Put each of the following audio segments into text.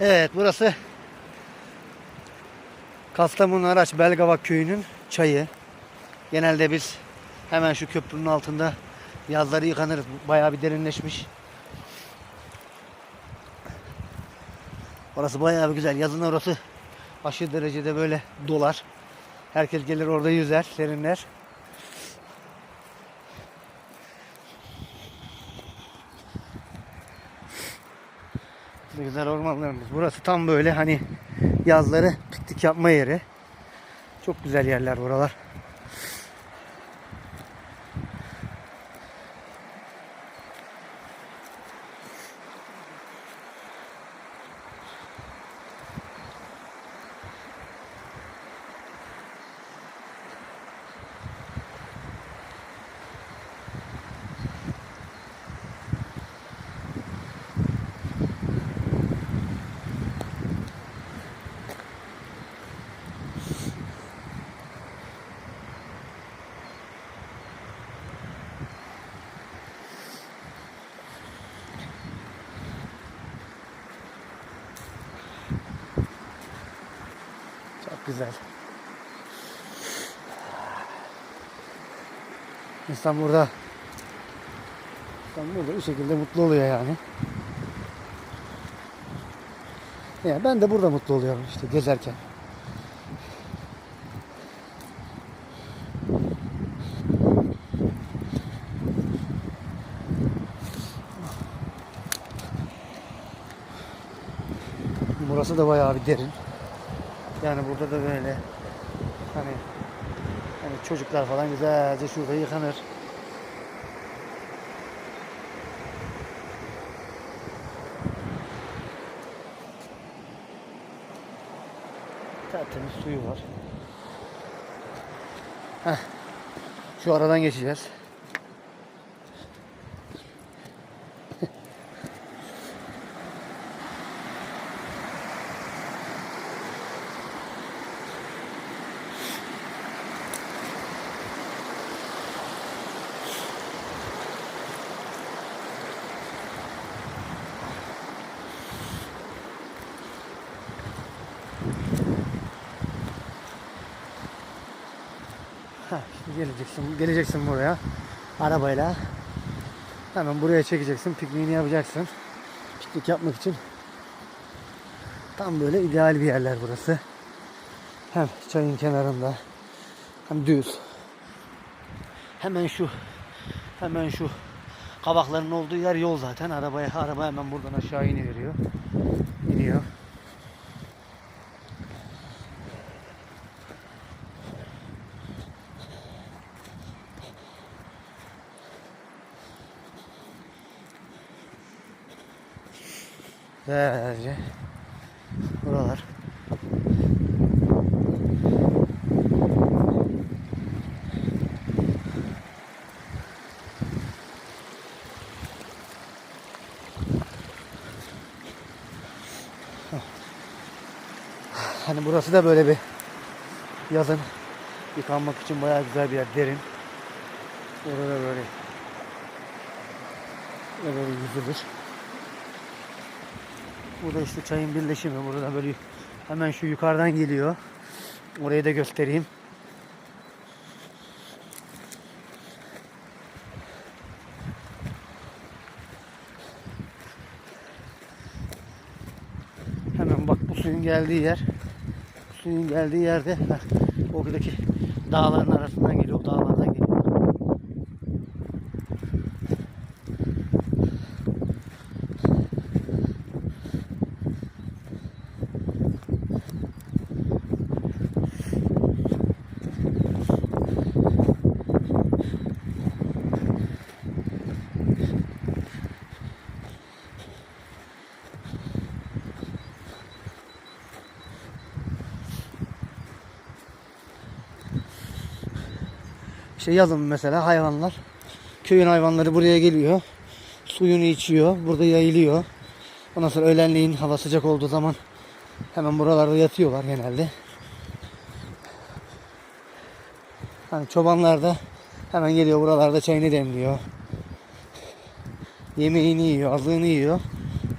Evet burası Kastamonu Araç Belgavak köyünün çayı. Genelde biz hemen şu köprünün altında yazları yıkanırız. Bayağı bir derinleşmiş. Orası bayağı bir güzel. Yazın orası aşırı derecede böyle dolar. Herkes gelir orada yüzer, serinler. Ne güzel ormanlarımız. Burası tam böyle hani yazları piknik yapma yeri. Çok güzel yerler buralar. Çok güzel. İnsan burada insan burada bir şekilde mutlu oluyor yani. Ya ben de burada mutlu oluyorum işte gezerken. Burası da bayağı bir derin. Yani burada da böyle hani hani çocuklar falan güzelce şurada yıkanır. Tertemiz suyu var. Heh. Şu aradan geçeceğiz. Heh, geleceksin, geleceksin buraya arabayla. Hemen buraya çekeceksin, pikniğini yapacaksın. Piknik yapmak için tam böyle ideal bir yerler burası. Hem çayın kenarında hem düz. Hemen şu hemen şu kabakların olduğu yer yol zaten. Arabaya araba hemen buradan aşağı iniveriyor. Güzelce buralar. Hani burası da böyle bir yazın yıkanmak için bayağı güzel bir yer derin. Orada böyle böyle yüzülür. Burada işte çayın birleşimi. Burada böyle hemen şu yukarıdan geliyor. Orayı da göstereyim. Hemen bak bu suyun geldiği yer. Bu suyun geldiği yerde oradaki dağların arasından geliyor. O dağlardan geliyor. İşte yazın mesela hayvanlar köyün hayvanları buraya geliyor. Suyunu içiyor. Burada yayılıyor. Ondan sonra öğlenleyin hava sıcak olduğu zaman hemen buralarda yatıyorlar genelde. Hani çobanlar da hemen geliyor buralarda çayını demliyor. Yemeğini yiyor, azlığını yiyor.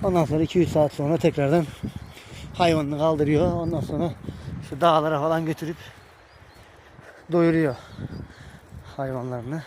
Ondan sonra 2-3 saat sonra tekrardan hayvanını kaldırıyor. Ondan sonra şu dağlara falan götürüp doyuruyor hayvanlarını.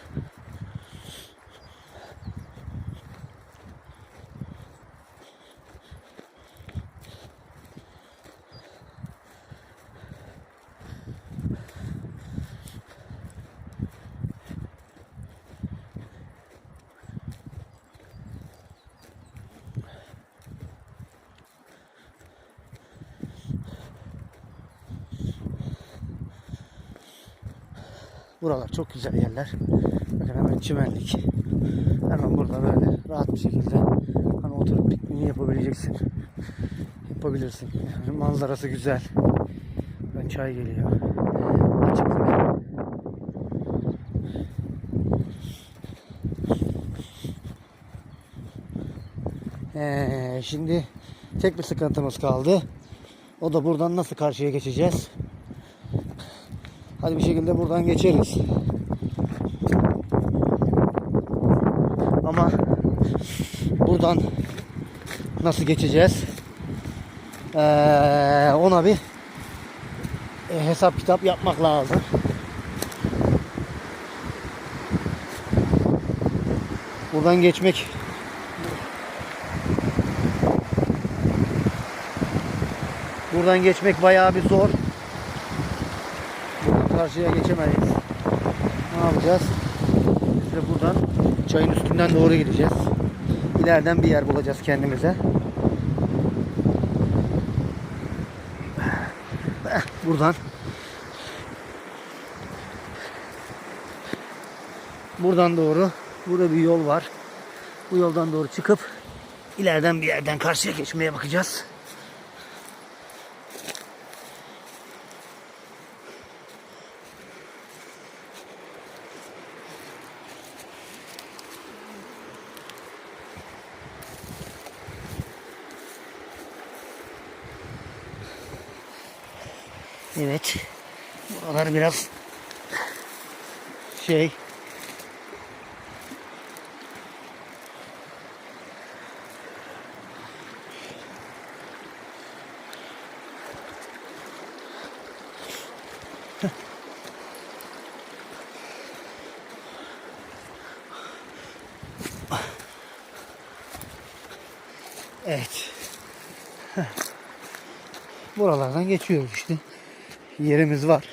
Buralar çok güzel yerler. Bakın hemen çimenlik. Hemen burada böyle rahat bir şekilde hani oturup pikniğini yapabileceksin. Yapabilirsin. Yani manzarası güzel. Ben çay geliyor. Açıklık. Ee, şimdi tek bir sıkıntımız kaldı. O da buradan nasıl karşıya geçeceğiz? Hadi bir şekilde buradan geçeriz. Ama buradan nasıl geçeceğiz? Ee, ona bir e, hesap kitap yapmak lazım. Buradan geçmek Buradan geçmek bayağı bir zor. Karşıya geçemeyiz. Ne yapacağız? Biz de buradan çayın üstünden doğru gideceğiz. İleriden bir yer bulacağız kendimize. Buradan buradan doğru burada bir yol var. Bu yoldan doğru çıkıp ileriden bir yerden karşıya geçmeye bakacağız. Evet. Buralar biraz şey Evet. Buralardan geçiyoruz işte. Yerimiz var.